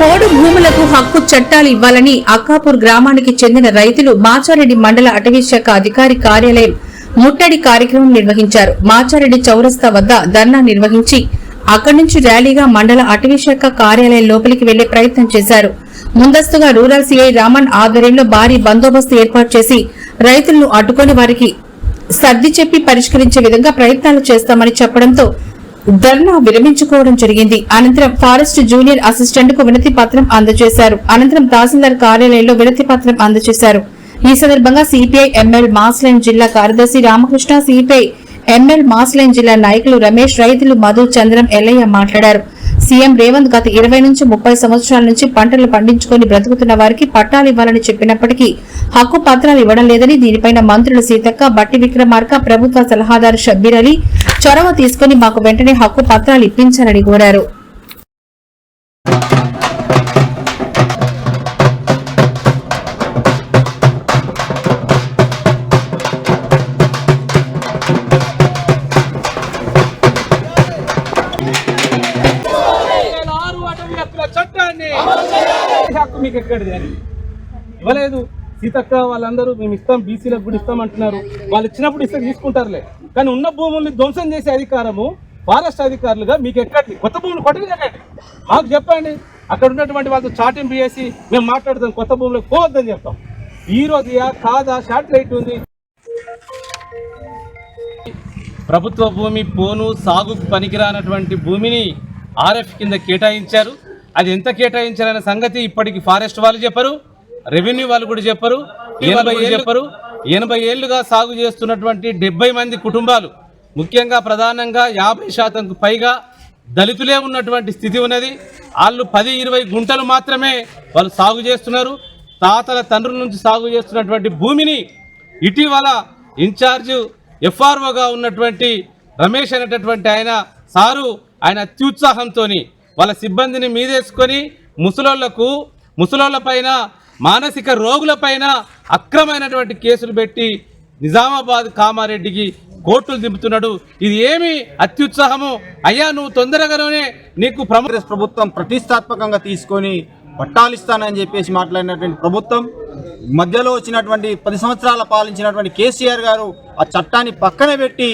పోడు భూములకు హక్కు చట్టాలు ఇవ్వాలని అక్కాపూర్ గ్రామానికి చెందిన రైతులు మాచారెడ్డి మండల అటవీ శాఖ అధికారి కార్యాలయం ముట్టడి కార్యక్రమం నిర్వహించారు. మాచారెడ్డి చౌరస్తా వద్ద ధర్నా నిర్వహించి అక్కడి నుంచి ర్యాలీగా మండల అటవీ శాఖ కార్యాలయం లోపలికి వెళ్ళే ప్రయత్నం చేశారు. ముందస్తుగా రూరల్ సిఐ రామన్ ఆధ్వర్యంలో భారీ బందోబస్తు ఏర్పాటు చేసి రైతులను అడ్డుకొని వారికి సర్ది చెప్పి పరిష్కరించే విధంగా ప్రయత్నాలు చేస్తామని చెప్పడంతో ధర్నా విరమించుకోవడం జరిగింది. అనంతరం ఫారెస్ట్ జూనియర్ అసిస్టెంట్కు వినతి పత్రం అందజేశారు. అనంతరం తహసీల్దార్ కార్యాలయంలో వినతి పత్రం అందజేశారు. ఈ సందర్భంగా సిపిఐ ఎంఎల్ మాస్లైన్ జిల్లా కార్యదర్శి రామకృష్ణ సిపిఐ ఎంఎల్ మాస్లైన్ జిల్లా నాయకులు రమేష్ రైతులు మధు చంద్రం ఎల్లయ్య మాట్లాడారు. సీఎం రేవంత్ గత ఇరవై నుంచి ముప్పై సంవత్సరాల నుంచి పంటలు పండించుకుని బ్రతుకుతున్న వారికి పట్టాలు ఇవ్వాలని చెప్పినప్పటికీ హక్కు పత్రాలు ఇవ్వడం లేదని దీనిపైన మంత్రులు సీతక్క బట్టి విక్రమార్క ప్రభుత్వ సలహాదారు షబ్బీర్ అలీ చొరవ తీసుకుని మాకు వెంటనే హక్కు పత్రాలు ఇప్పించాలని కోరారు. ఆరు హక్కు మీకు ఎక్కడిది అని ఇవ్వలేదు సీతక్క వాళ్ళందరూ మేము ఇస్తాం బీసీలకు కూడా ఇస్తాం అంటున్నారు. వాళ్ళు ఇచ్చినప్పుడు ఇస్తే తీసుకుంటారులే. కానీ ఉన్న భూముల్ని ధ్వంసం చేసే అధికారము ఫారెస్ట్ అధికారులుగా మీకు ఎక్కడి కొత్త భూములు కొట్టగలండి మాకు చెప్పండి. అక్కడ ఉన్నటువంటి వాళ్ళతో చాటింపు చేసి మేము మాట్లాడతాం కొత్త భూములకు పోవద్దని చెప్తాం. ఈ రోజు కాదా? శాటిలైట్ ఉంది. ప్రభుత్వ భూమి పోను సాగుకు పనికిరానటువంటి భూమిని ఆర్ఎఫ్ కింద కేటాయించారు. అది ఎంత కేటాయించారనే సంగతి ఇప్పటికి ఫారెస్ట్ వాళ్ళు చెప్పరు రెవెన్యూ వాళ్ళు కూడా చెప్పరు ఎనభై ఏళ్ళు చెప్పరు. ఎనభై ఏళ్ళుగా సాగు చేస్తున్నటువంటి డెబ్బై మంది కుటుంబాలు ముఖ్యంగా ప్రధానంగా యాభై శాతంకు పైగా దళితులే ఉన్నటువంటి స్థితి ఉన్నది. వాళ్ళు పది ఇరవై గుంటలు మాత్రమే వాళ్ళు సాగు చేస్తున్నారు. తాతల తండ్రుల నుంచి సాగు చేస్తున్నటువంటి భూమిని ఇటీవల ఇన్ఛార్జ్ ఎఫ్ఆర్ఓగా ఉన్నటువంటి రమేష్ అనేటటువంటి ఆయన సారు ఆయన అత్యుత్సాహంతో వాళ్ళ సిబ్బందిని మీదేసుకొని ముసలోళ్ళకు ముసలోళ్ళ పైన మానసిక రోగుల పైన అక్రమైనటువంటి కేసులు పెట్టి నిజామాబాద్ కామారెడ్డికి కోర్టులు దింపుతున్నాడు. ఇది ఏమి అత్యుత్సాహము? అయ్యా నువ్వు తొందరగానే నీకు కాంగ్రెస్ ప్రభుత్వం ప్రతిష్టాత్మకంగా తీసుకొని పట్టాలిస్తానని చెప్పేసి మాట్లాడినటువంటి ప్రభుత్వం మధ్యలో వచ్చినటువంటి పది సంవత్సరాల పాలించినటువంటి కేసీఆర్ గారు ఆ చట్టాన్ని పక్కన పెట్టి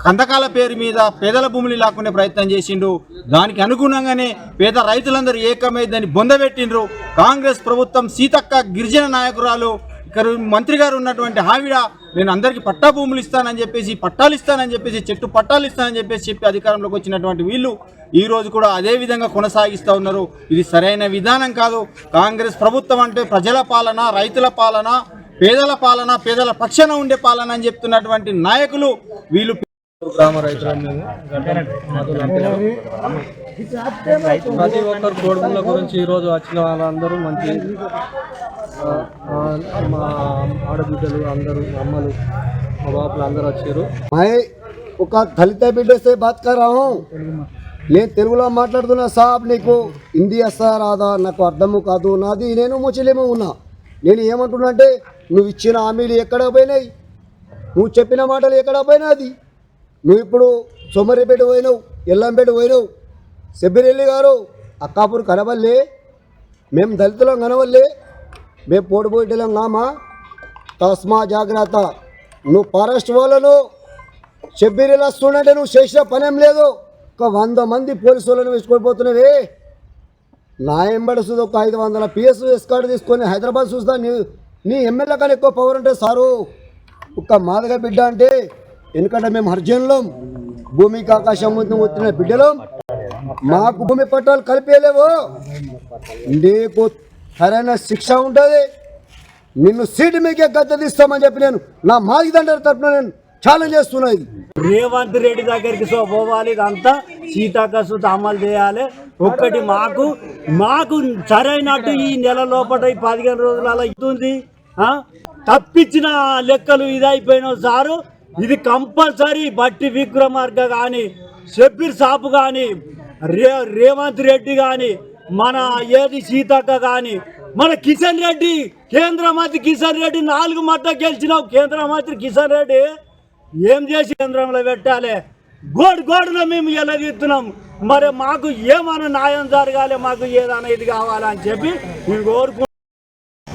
కందకాల పేరు మీద పేదల భూములు లాక్కునే ప్రయత్నం చేసిండు దానికి అనుగుణంగానే పేద రైతులందరూ ఏకమై దాన్ని బొందబెట్టిండ్రు కాంగ్రెస్ ప్రభుత్వం సీతక్క గిరిజన నాయకురాలు ఇక్కడ మంత్రి గారు ఉన్నటువంటి ఆవిడ నేను అందరికీ పట్టా భూములు ఇస్తానని చెప్పేసి పట్టాలు ఇస్తానని చెప్పేసి చెట్టు పట్టాలు ఇస్తానని చెప్పేసి చెప్పి అధికారంలోకి వచ్చినటువంటి వీళ్ళు ఈ రోజు కూడా అదే విధంగా కొనసాగిస్తూ ఉన్నారు. ఇది సరైన విధానం కాదు. కాంగ్రెస్ ప్రభుత్వం అంటే ప్రజల పాలన రైతుల పాలన పేదల పాలన పేదల పక్షాన ఉండే పాలన అని చెప్తున్నటువంటి నాయకులు వీళ్ళు గ్రామ ప్రతి ఒక్కరు కోడుకుల గురించి ఈరోజు వచ్చిన వాళ్ళందరూ మంచి మా ఆడబిడ్డలు అందరూ అమ్మలు మా బాపులు అందరూ వచ్చారు. ఒక దళిత బిడ్డసే బాత్ నేను తెలుగులో మాట్లాడుతున్నా సాబ్ నీకు హిందీ వస్తా రాదా నాకు అర్థము కాదు. నాది నేను ముచ్చలేమో ఉన్నా. నేను ఏమంటున్నా అంటే నువ్వు ఇచ్చిన హామీలు ఎక్కడ పోయినాయి? నువ్వు చెప్పిన మాటలు ఎక్కడ పోయినాయి నువ్వు ఇప్పుడు సోమరిపేట పోయినావు ఎల్లంపేట పోయినావు సెబ్బిరెల్లి గారు అక్కాపూర్ కనవల్లే మేము దళితులం కనవల్లే మేము పోటుపోయేటం కామా? తస్మా జాగ్రత్త. నువ్వు ఫారెస్ట్ వాళ్ళను షబ్బీరీలు వస్తుండంటే నువ్వు చేసిన పనేం లేదు. ఒక వంద మంది పోలీసు వాళ్ళని వేసుకొని పోతున్నావే. నా ఎంబడస్తుంది ఒక ఐదు వందల పిఎస్ ఎస్కార్డు తీసుకొని హైదరాబాద్ చూస్తా. నీ నీ ఎమ్మెల్యే కానీ ఎక్కువ పవర్ ఉంటే సారు. ఒక మాదగ బిడ్డ అంటే ఎందుకంటే మేము హర్జనులం. భూమికి ఆకాశం ముందు వచ్చిన బిడ్డలం. మాకు భూమి పట్టాలు కలిపేయలేవు నీకు సరైన శిక్ష ఉంటుంది. నిన్ను సీటు మీకే గద్దెదిస్తామని చెప్పి నేను నా మాదిదండల తరఫున నేను ఛాలెంజ్ చేస్తున్నా ఇది. రేవంత్ రెడ్డి దగ్గరికి సో పోవాలి ఇదంతా. సీతాకసు అమలు చేయాలి. ఒక్కటి మాకు మాకు సరైనట్టు ఈ నెల లోపల ఈ పదిహేను రోజులలో ఇస్తుంది తప్పించిన లెక్కలు ఇదైపోయిన సారు. ఇది కంపల్సరీ బట్టి విక్రమార్క కానీ షబ్బీర్ సాపు కానీ రే రేవంత్ రెడ్డి కానీ మన ఏది సీతక్క కానీ మన కిషన్ రెడ్డి కేంద్ర మంత్రి కిషన్ రెడ్డి నాలుగు మట్ట గెలిచినావు. కేంద్ర మంత్రి కిషన్ రెడ్డి ఏం చేసి కేంద్రంలో పెట్టాలి? గోడు గోడున మేము ఎలాగిస్తున్నాం మరి మాకు ఏమైనా న్యాయం జరగాలి మాకు ఏదైనా ఇది కావాలని చెప్పి మేము కోరుకుంటున్నాం.